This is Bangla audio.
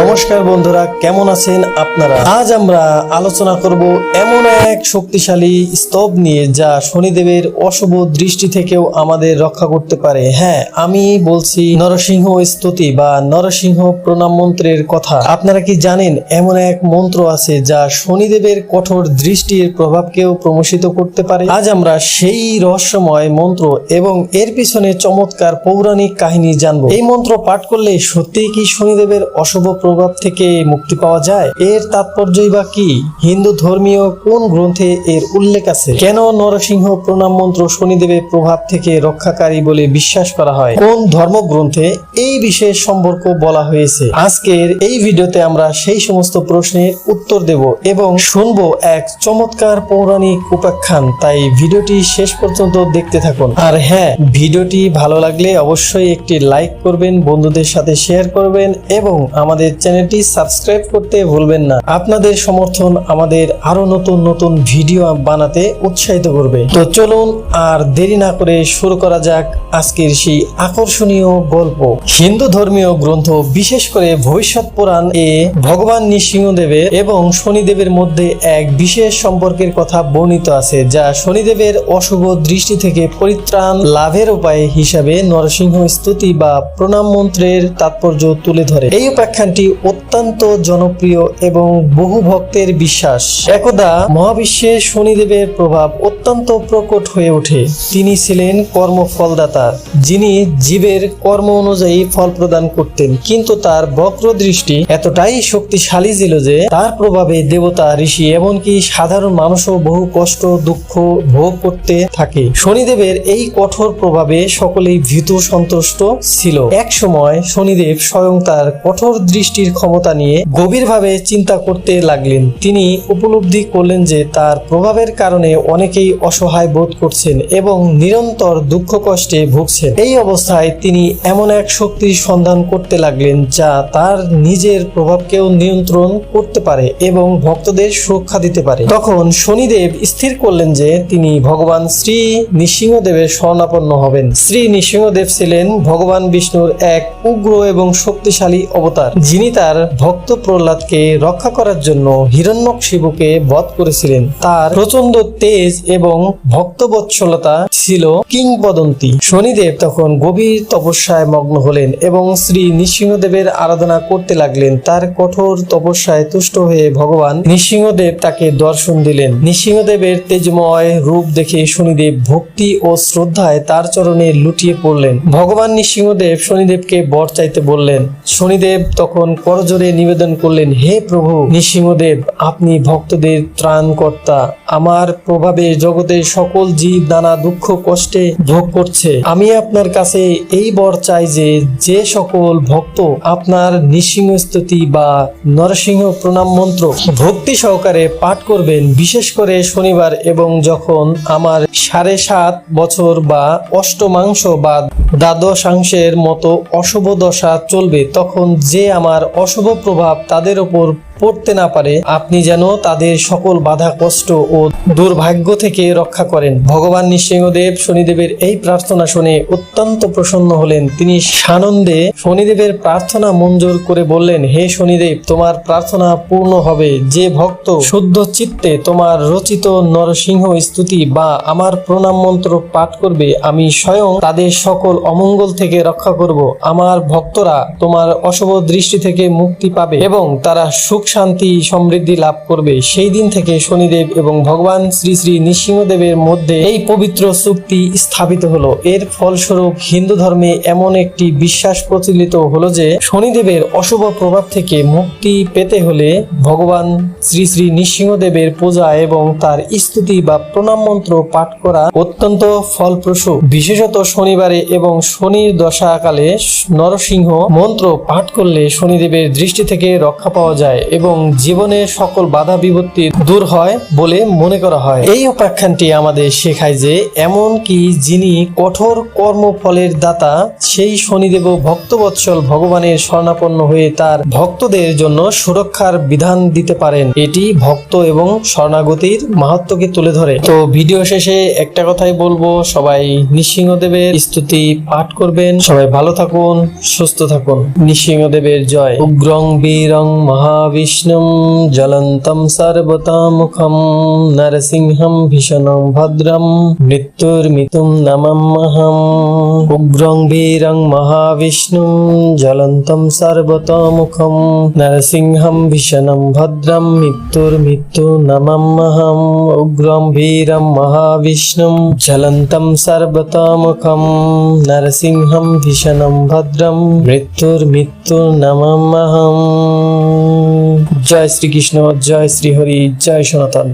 নমস্কার বন্ধুরা, কেমন আছেন আপনারা? আজ আমরা আলোচনা করব এমন এক শক্তিশালী স্তব নিয়ে যা শনিদেবের অশুভ দৃষ্টি থেকেও আমাদের রক্ষা করতে পারে। হ্যাঁ আমি বলছি নরসিংহ স্তুতি বা নরসিংহ প্রণাম মন্ত্রের কথা। আপনারা কি জানেন, এমন এক মন্ত্র আছে যা শনিদেবের কঠোর দৃষ্টির প্রভাবকেও প্রমোশিত করতে পারে? আজ আমরা সেই রহস্যময় মন্ত্র এবং এর পিছনে চমৎকার পৌরাণিক কাহিনী জানব। এই মন্ত্র পাঠ করলে সত্যি কি শনিদেবের অশুভ প্রভাব থেকে মুক্তি পাওয়া যায়। এর তাৎপর্যই বা কি? হিন্দু ধর্মীয় কোন গ্রন্থে এর উল্লেখ আছে? কেন নরসিংহ প্রণাম মন্ত্র শনিদেবের প্রভাব থেকে রক্ষাকারী বলে বিশ্বাস করা হয়? কোন ধর্মগ্রন্থে এই বিশেষ সম্পর্ক বলা হয়েছে? আজকের এই ভিডিওতে আমরা সেই সমস্ত প্রশ্নের উত্তর দেব এবং শুনব এক চমৎকার পৌরাণিক উপাখ্যান। তাই ভিডিওটি শেষ পর্যন্ত দেখতে থাকুন। আর হ্যাঁ ভিডিওটি ভালো লাগলে অবশ্যই একটি লাইক করবেন, বন্ধুদের সাথে শেয়ার করবেন এবং আমাদের চ্যানেলটি সাবস্ক্রাইব করতে ভুলবেন না। আপনাদের সমর্থন আমাদের আরও নতুন নতুন ভিডিও বানাতে উৎসাহিত করবে। তো চলুন আর দেরি না করে শুরু করা যাক আজকের সেই আকর্ষণীয় গল্প। হিন্দু ধর্মীয় গ্রন্থ, বিশেষ করে ভবিষ্যৎ পুরাণ এ ভগবান নৃসিংহদেবের এবং শনিদেবের মধ্যে এক বিশেষ সম্পর্কের কথা বর্ণিত আছে, যা শনিদেবের অশুভ দৃষ্টি থেকে পরিত্রাণ লাভের উপায় হিসাবে নরসিংহ স্তুতি বা প্রণাম মন্ত্রের তাৎপর্য তুলে ধরে। এই উপাখ্যানটি অত্যন্ত জনপ্রিয় এবং বহু ভক্তের বিশ্বাস। একদা মহাবিশ্বে শনিদেবের প্রভাব অত্যন্ত প্রকট হয়ে ওঠে। তিনি ছিলেন কর্মফলদাতা, যিনি জীবের কর্ম অনুযায়ী ফল প্রদান করতেন। কিন্তু তার বক্র দৃষ্টি এতটাই শক্তিশালী ছিল যে, তার প্রভাবে দেবতা, ঋষি এমনকি সাধারণ মানুষও বহু কষ্ট, দুঃখ ভোগ করতে থাকে। শনিদেবের এই কঠোর প্রভাবে সকলেই ভীত সন্তুষ্ট ছিল। এক সময় শনিদেব স্বয়ং তার কঠোর দৃষ্টির ক্ষমতা নিয়ে গভীরভাবে চিন্তা করতে লাগলেন। তিনি উপলব্ধি করলেন যে তার প্রভাবের কারণে অনেকেই অসহায় বোধ করছেন এবং নিরন্তর দুঃখ কষ্টে ভুগছেন। এই অবস্থায় তিনি এমন এক শক্তির সন্ধান করতে লাগলেন যা তার নিজের প্রভাবকেও নিয়ন্ত্রণ করতে পারে এবং ভক্তদের সুরক্ষা দিতে পারে। তখন শনিদেব স্থির করলেন যে তিনি ভগবান শ্রী নৃসিংহদেবের শরণাপন্ন হবেন। শ্রী নৃসিংহদেব ছিলেন ভগবান বিষ্ণুর এক উগ্র এবং শক্তিশালী অবতার। যিনি তার ভক্ত প্রহ্লাদকে রক্ষা করার জন্য হিরণ্যক শিবকে বধ করেছিলেন, তার প্রচণ্ড তেজ এবং ভক্তবৎসলতা ছিল কিংবদন্তি। শনিদেব তখন গভীর তপস্যায় মগ্ন হলেন এবং শ্রী নৃসিংহদেবের আরাধনা করতে লাগলেন। তার কঠোর তপস্যায় তুষ্ট হয়ে ভগবান নৃসিংহদেব তাকে দর্শন দিলেন। নৃসিংহদেবের তেজময় রূপ দেখে শনিদেব ভক্তি ও শ্রদ্ধায় তার চরণে লুটিয়ে পড়লেন। ভগবান নৃসিংহদেব শনিদেবকে বর চাইতে বললেন। শনিদেব তখন করজোরে নিবেদন করলেন, হে প্রভু নৃসিংহদেব আপনি ভক্তদের ত্রাণকর্তা। আমার প্রভাবে জগতের সকল জীব, নানা দুঃখ, কষ্টে ভোগ করছে। আমি আপনার কাছে এই বর চাই যে যে সকল ভক্ত আপনার নৃসিংহ স্তুতি বা নরসিংহ প্রণাম মন্ত্র ভক্তি সহকারে পাঠ করবেন, বিশেষ করে শনিবার এবং যখন আমার সাড়ে সাত বছর বা অষ্টমাংশ বা দ্বাদশাংশের মতো অশুভ দশা চলবে, তখন যে আমার অশুভ প্রভাব তাদের ওপর পড়তে না পারে, আপনি যেন তাদের সকল বাধা, কষ্ট ও দুর্ভাগ্য থেকে রক্ষা করেন। ভগবান নৃসিংহদেব শনিদেবের এই প্রার্থনা শুনে অত্যন্ত প্রসন্ন হলেন। তিনি সানন্দে শনিদেবের প্রার্থনা মঞ্জুর করে বললেন, হে শনিদেব, তোমার প্রার্থনা পূর্ণ হবে। যে ভক্ত শুদ্ধ চিত্তে তোমার রচিত নরসিংহ স্তুতি বা আমার প্রণাম মন্ত্র পাঠ করবে, আমি স্বয়ং তাদের সকল অমঙ্গল থেকে রক্ষা করব। আমার ভক্তরা তোমার অশুভ দৃষ্টি থেকে মুক্তি পাবে এবং তারা সুখ শান্তি, সমৃদ্ধি লাভ করবে। সেই দিন থেকে শনিদেব এবং ভগবান শ্রী শ্রী নৃসিংহদেবের মধ্যে এই পবিত্র চুক্তি স্থাপিত হলো। এর ফলস্বরূপ হিন্দু ধর্মে এমন একটি বিশ্বাস প্রচলিত হলো যে, শনিদেবের অশুভ প্রভাব থেকে মুক্তি পেতে হলে ভগবান শ্রী শ্রী নৃসিংহদেবের পূজা এবং তার স্তুতি বা প্রণাম মন্ত্র পাঠ করা অত্যন্ত ফলপ্রসূ। বিশেষত শনিবারে এবং শনির দশাকালে নরসিংহ মন্ত্র পাঠ করলে শনিদেবের দৃষ্টি থেকে রক্ষা পাওয়া যায় এবং জীবনে সকল বাধা বিপত্তি দূর হয় বলে মনে করা হয়। এই উপাখ্যানটি আমাদের শেখায় যে এমন কি যিনি কঠোর কর্মফলের দাতা, সেই শনিদেব ভক্তবৎসল ভগবানের শরণাপন্ন হয়ে তার ভক্তদের জন্য সুরক্ষার বিধান দিতে পারেন। এটি ভক্ত এবং শরণাগতির মাহাত্মকে তুলে ধরে। তো ভিডিও শেষে একটা কথাই বলব, সবাই নৃসিংহদেবের স্তুতি পাঠ করবেন। সবাই ভালো থাকুন, সুস্থ থাকুন। নৃসিংহদেবের জয়। উগ্রং বীরং মহাবিষ্ণুম জ্বলন্তম সর্বতামুখম নরসিংহম ভীষণং ভদ্রম মৃত্যুর্মিতুম নমম্মহম উগ্রং বীরং মহাবিষ্ণুম জ্বলন্তম সর্বতোমুখম নরসিংহম ভীষণং ভদ্রম মৃত্যুর্মৃত্যু নমম্মহম উগ্রং বীরং মহাবিষ্ণুম জ্বলন্তম সর্বতোমুখম নরসিংহম ভীষণং ভদ্রম মৃত্যুর্মৃত্যু নমম্মহম জয় শ্রীকৃষ্ণ জয় শ্রীহরি জয় সনাতন।